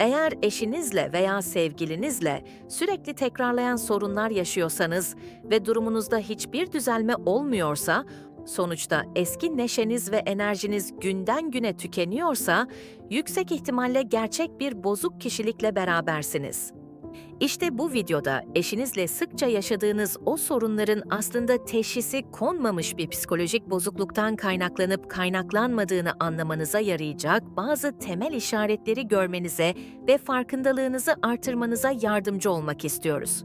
Eğer eşinizle veya sevgilinizle sürekli tekrarlayan sorunlar yaşıyorsanız ve durumunuzda hiçbir düzelme olmuyorsa, sonuçta eski neşeniz ve enerjiniz günden güne tükeniyorsa, yüksek ihtimalle gerçek bir bozuk kişilikle berabersiniz. İşte bu videoda eşinizle sıkça yaşadığınız o sorunların aslında teşhisi konmamış bir psikolojik bozukluktan kaynaklanıp kaynaklanmadığını anlamanıza yarayacak bazı temel işaretleri görmenize ve farkındalığınızı artırmanıza yardımcı olmak istiyoruz.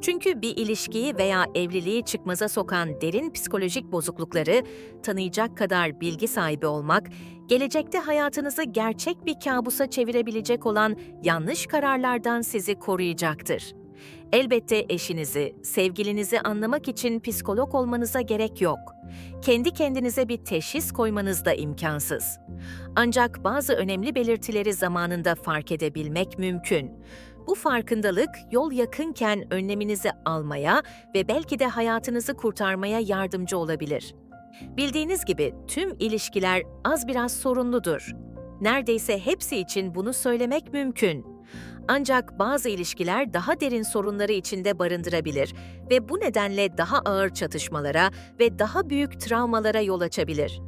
Çünkü bir ilişkiyi veya evliliği çıkmaza sokan derin psikolojik bozuklukları tanıyacak kadar bilgi sahibi olmak, gelecekte hayatınızı gerçek bir kabusa çevirebilecek olan yanlış kararlardan sizi koruyacaktır. Elbette eşinizi, sevgilinizi anlamak için psikolog olmanıza gerek yok. Kendi kendinize bir teşhis koymanız da imkansız. Ancak bazı önemli belirtileri zamanında fark edebilmek mümkün. Bu farkındalık yol yakınken önleminizi almaya ve belki de hayatınızı kurtarmaya yardımcı olabilir. Bildiğiniz gibi tüm ilişkiler az biraz sorunludur. Neredeyse hepsi için bunu söylemek mümkün. Ancak bazı ilişkiler daha derin sorunları içinde barındırabilir ve bu nedenle daha ağır çatışmalara ve daha büyük travmalara yol açabilir.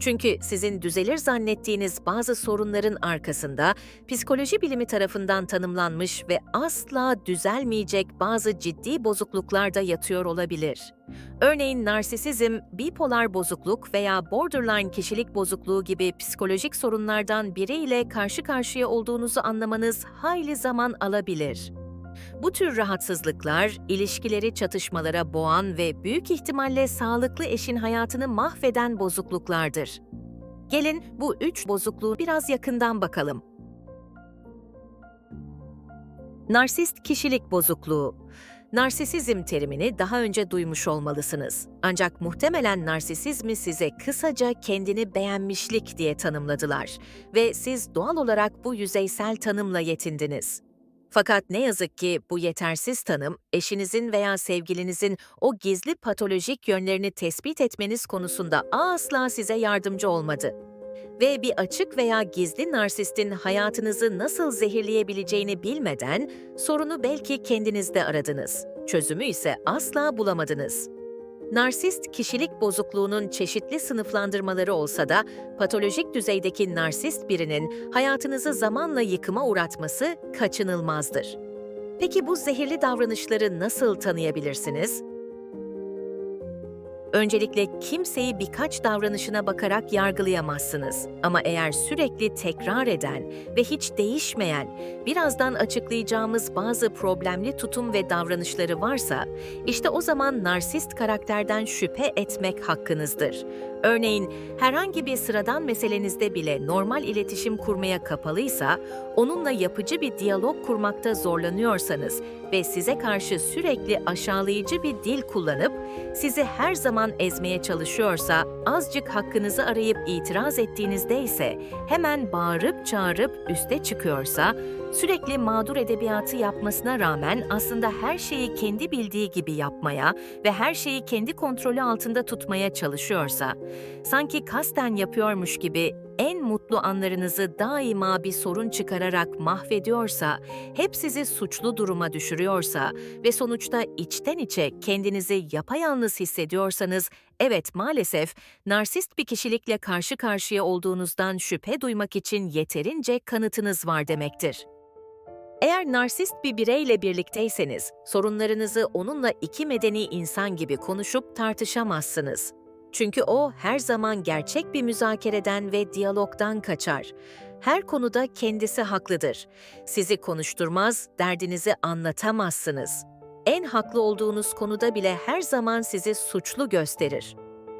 Çünkü sizin düzelir zannettiğiniz bazı sorunların arkasında psikoloji bilimi tarafından tanımlanmış ve asla düzelmeyecek bazı ciddi bozukluklar da yatıyor olabilir. Örneğin narsisizm, bipolar bozukluk veya borderline kişilik bozukluğu gibi psikolojik sorunlardan biriyle karşı karşıya olduğunuzu anlamanız hayli zaman alabilir. Bu tür rahatsızlıklar, ilişkileri çatışmalara boğan ve büyük ihtimalle sağlıklı eşin hayatını mahveden bozukluklardır. Gelin bu üç bozukluğu biraz yakından bakalım. Narsist kişilik bozukluğu. Narsisizm terimini daha önce duymuş olmalısınız. Ancak muhtemelen narsisizmi size kısaca kendini beğenmişlik diye tanımladılar ve siz doğal olarak bu yüzeysel tanımla yetindiniz. Fakat ne yazık ki bu yetersiz tanım, eşinizin veya sevgilinizin o gizli patolojik yönlerini tespit etmeniz konusunda asla size yardımcı olmadı. Ve bir açık veya gizli narsistin hayatınızı nasıl zehirleyebileceğini bilmeden sorunu belki kendinizde aradınız. Çözümü ise asla bulamadınız. Narsist kişilik bozukluğunun çeşitli sınıflandırmaları olsa da patolojik düzeydeki narsist birinin hayatınızı zamanla yıkıma uğratması kaçınılmazdır. Peki bu zehirli davranışları nasıl tanıyabilirsiniz? Öncelikle kimseyi birkaç davranışına bakarak yargılayamazsınız. Ama eğer sürekli tekrar eden ve hiç değişmeyen, birazdan açıklayacağımız bazı problemli tutum ve davranışları varsa, işte o zaman narsist karakterden şüphe etmek hakkınızdır. Örneğin herhangi bir sıradan meselenizde bile normal iletişim kurmaya kapalıysa, onunla yapıcı bir diyalog kurmakta zorlanıyorsanız ve size karşı sürekli aşağılayıcı bir dil kullanıp sizi her zaman ezmeye çalışıyorsa, azıcık hakkınızı arayıp itiraz ettiğinizde ise hemen bağırıp çağırıp üste çıkıyorsa, sürekli mağdur edebiyatı yapmasına rağmen aslında her şeyi kendi bildiği gibi yapmaya ve her şeyi kendi kontrolü altında tutmaya çalışıyorsa, sanki kasten yapıyormuş gibi en mutlu anlarınızı daima bir sorun çıkararak mahvediyorsa, hep sizi suçlu duruma düşürüyorsa ve sonuçta içten içe kendinizi yapayalnız hissediyorsanız, evet maalesef narsist bir kişilikle karşı karşıya olduğunuzdan şüphe duymak için yeterince kanıtınız var demektir. Eğer narsist bir bireyle birlikteyseniz, sorunlarınızı onunla iki medeni insan gibi konuşup tartışamazsınız. Çünkü o her zaman gerçek bir müzakereden ve diyalogdan kaçar. Her konuda kendisi haklıdır. Sizi konuşturmaz, derdinizi anlatamazsınız. En haklı olduğunuz konuda bile her zaman sizi suçlu gösterir.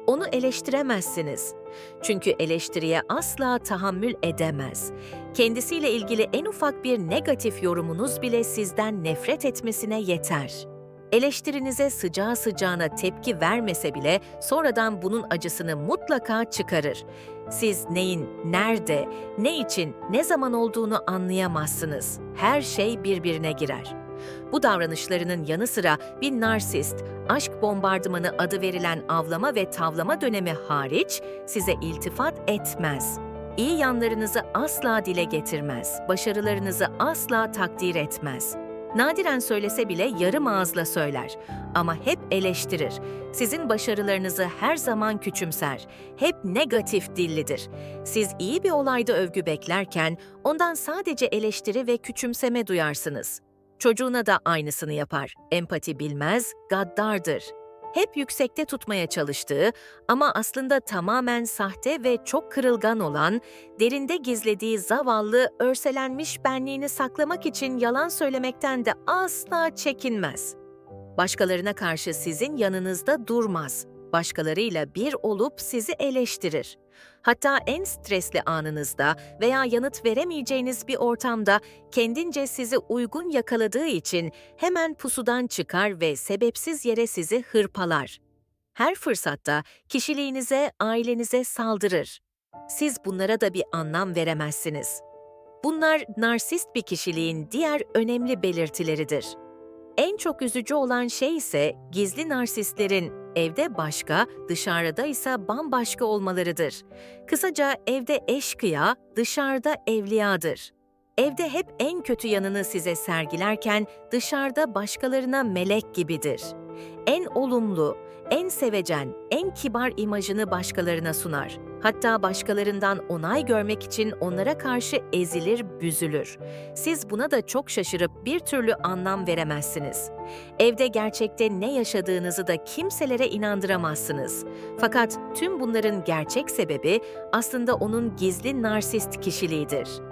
Onu eleştiremezsiniz. Çünkü eleştiriye asla tahammül edemez. Kendisiyle ilgili en ufak bir negatif yorumunuz bile sizden nefret etmesine yeter. Eleştirinize sıcağı sıcağına tepki vermese bile sonradan bunun acısını mutlaka çıkarır. Siz neyin, nerede, ne için, ne zaman olduğunu anlayamazsınız. Her şey birbirine girer. Bu davranışlarının yanı sıra bir narsist, aşk bombardımanı adı verilen avlama ve tavlama dönemi hariç size iltifat etmez. İyi yanlarınızı asla dile getirmez, başarılarınızı asla takdir etmez. Nadiren söylese bile yarım ağızla söyler ama hep eleştirir. Sizin başarılarınızı her zaman küçümser, hep negatif dillidir. Siz iyi bir olayda övgü beklerken ondan sadece eleştiri ve küçümseme duyarsınız. Çocuğuna da aynısını yapar. Empati bilmez, gaddardır. Hep yüksekte tutmaya çalıştığı ama aslında tamamen sahte ve çok kırılgan olan, derinde gizlediği zavallı, örselenmiş benliğini saklamak için yalan söylemekten de asla çekinmez. Başkalarına karşı sizin yanınızda durmaz. Başkalarıyla bir olup sizi eleştirir. Hatta en stresli anınızda veya yanıt veremeyeceğiniz bir ortamda kendince sizi uygun yakaladığı için hemen pusudan çıkar ve sebepsiz yere sizi hırpalar. Her fırsatta kişiliğinize, ailenize saldırır. Siz bunlara da bir anlam veremezsiniz. Bunlar narsist bir kişiliğin diğer önemli belirtileridir. En çok üzücü olan şey ise gizli narsistlerin evde başka, dışarıda ise bambaşka olmalarıdır. Kısaca evde eşkıya, dışarıda evliyadır. Evde hep en kötü yanını size sergilerken dışarıda başkalarına melek gibidir. En olumlu, en sevecen, en kibar imajını başkalarına sunar. Hatta başkalarından onay görmek için onlara karşı ezilir, büzülür. Siz buna da çok şaşırıp bir türlü anlam veremezsiniz. Evde gerçekte ne yaşadığınızı da kimselere inandıramazsınız. Fakat tüm bunların gerçek sebebi aslında onun gizli narsist kişiliğidir.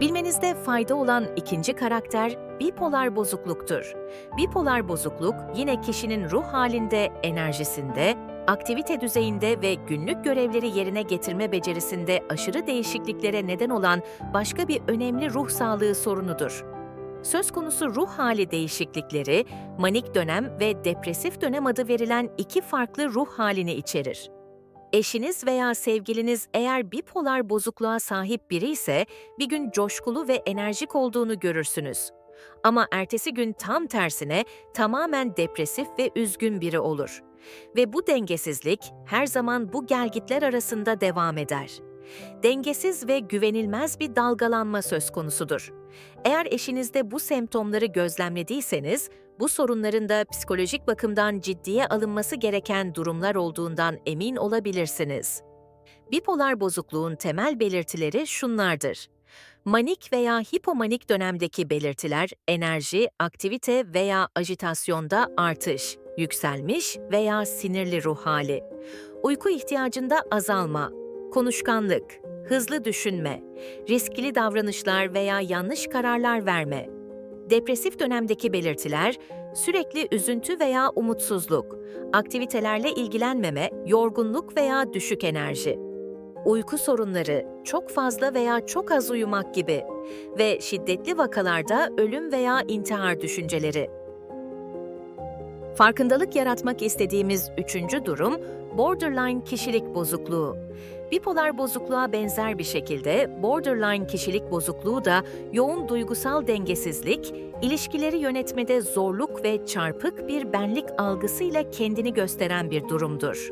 Bilmenizde fayda olan ikinci karakter bipolar bozukluktur. Bipolar bozukluk yine kişinin ruh halinde, enerjisinde, aktivite düzeyinde ve günlük görevleri yerine getirme becerisinde aşırı değişikliklere neden olan başka bir önemli ruh sağlığı sorunudur. Söz konusu ruh hali değişiklikleri, manik dönem ve depresif dönem adı verilen iki farklı ruh halini içerir. Eşiniz veya sevgiliniz eğer bipolar bozukluğa sahip biri ise bir gün coşkulu ve enerjik olduğunu görürsünüz. Ama ertesi gün tam tersine tamamen depresif ve üzgün biri olur. Ve bu dengesizlik her zaman bu gelgitler arasında devam eder. Dengesiz ve güvenilmez bir dalgalanma söz konusudur. Eğer eşinizde bu semptomları gözlemlediyseniz, bu sorunların da psikolojik bakımdan ciddiye alınması gereken durumlar olduğundan emin olabilirsiniz. Bipolar bozukluğun temel belirtileri şunlardır. Manik veya hipomanik dönemdeki belirtiler enerji, aktivite veya ajitasyonda artış, yükselmiş veya sinirli ruh hali, uyku ihtiyacında azalma, konuşkanlık, hızlı düşünme, riskli davranışlar veya yanlış kararlar verme. Depresif dönemdeki belirtiler sürekli üzüntü veya umutsuzluk, aktivitelerle ilgilenmeme, yorgunluk veya düşük enerji. Uyku sorunları, çok fazla veya çok az uyumak gibi ve şiddetli vakalarda ölüm veya intihar düşünceleri. Farkındalık yaratmak istediğimiz üçüncü durum borderline kişilik bozukluğu. Bipolar bozukluğa benzer bir şekilde borderline kişilik bozukluğu da yoğun duygusal dengesizlik, ilişkileri yönetmede zorluk ve çarpık bir benlik algısıyla kendini gösteren bir durumdur.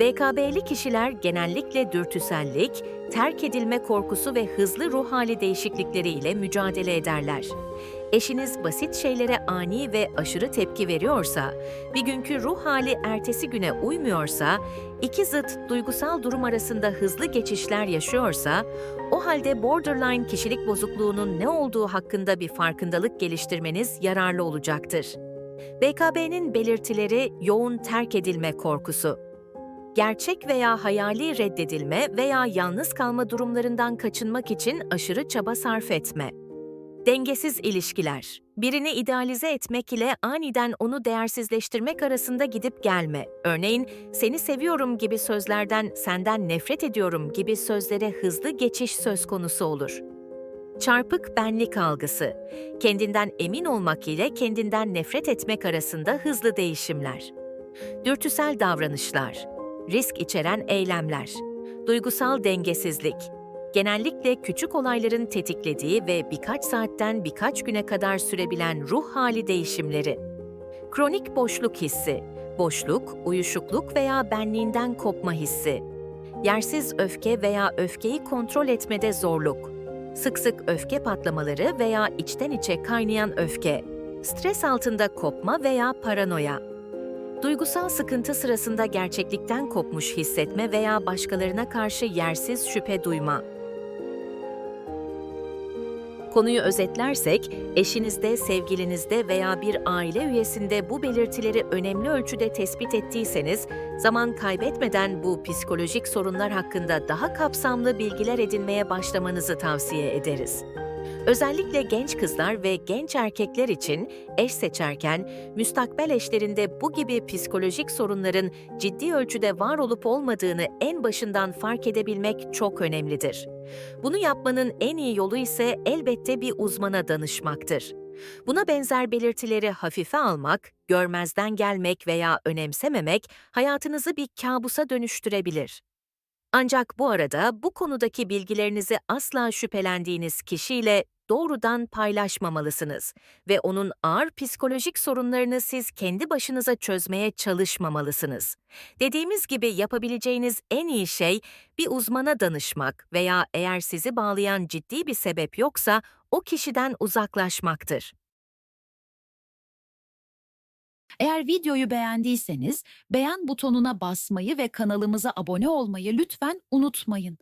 BKB'li kişiler genellikle dürtüsellik, terk edilme korkusu ve hızlı ruh hali değişiklikleriyle mücadele ederler. Eşiniz basit şeylere ani ve aşırı tepki veriyorsa, bir günkü ruh hali ertesi güne uymuyorsa, iki zıt duygusal durum arasında hızlı geçişler yaşıyorsa, o halde borderline kişilik bozukluğunun ne olduğu hakkında bir farkındalık geliştirmeniz yararlı olacaktır. BKB'nin belirtileri yoğun terk edilme korkusu. Gerçek veya hayali reddedilme veya yalnız kalma durumlarından kaçınmak için aşırı çaba sarf etme. Dengesiz ilişkiler. Birini idealize etmek ile aniden onu değersizleştirmek arasında gidip gelme. Örneğin, seni seviyorum gibi sözlerden senden nefret ediyorum gibi sözlere hızlı geçiş söz konusu olur. Çarpık benlik algısı. Kendinden emin olmak ile kendinden nefret etmek arasında hızlı değişimler. Dürtüsel davranışlar. Risk içeren eylemler. Duygusal dengesizlik genellikle küçük olayların tetiklediği ve birkaç saatten birkaç güne kadar sürebilen ruh hali değişimleri. Kronik boşluk hissi. boşluk, uyuşukluk veya benliğinden kopma hissi. Yersiz öfke veya öfkeyi kontrol etmede zorluk. Sık sık öfke patlamaları veya içten içe kaynayan öfke. Stres altında kopma veya paranoya. Duygusal sıkıntı sırasında gerçeklikten kopmuş hissetme veya başkalarına karşı yersiz şüphe duyma. Konuyu özetlersek, eşinizde, sevgilinizde veya bir aile üyesinde bu belirtileri önemli ölçüde tespit ettiyseniz, zaman kaybetmeden bu psikolojik sorunlar hakkında daha kapsamlı bilgiler edinmeye başlamanızı tavsiye ederiz. Özellikle genç kızlar ve genç erkekler için eş seçerken müstakbel eşlerinde bu gibi psikolojik sorunların ciddi ölçüde var olup olmadığını en başından fark edebilmek çok önemlidir. Bunu yapmanın en iyi yolu ise elbette bir uzmana danışmaktır. Buna benzer belirtileri hafife almak, görmezden gelmek veya önemsememek hayatınızı bir kabusa dönüştürebilir. Ancak bu arada bu konudaki bilgilerinizi asla şüphelendiğiniz kişiyle doğrudan paylaşmamalısınız ve onun ağır psikolojik sorunlarını siz kendi başınıza çözmeye çalışmamalısınız. Dediğimiz gibi yapabileceğiniz en iyi şey bir uzmana danışmak veya eğer sizi bağlayan ciddi bir sebep yoksa o kişiden uzaklaşmaktır. Eğer videoyu beğendiyseniz beğen butonuna basmayı ve kanalımıza abone olmayı lütfen unutmayın.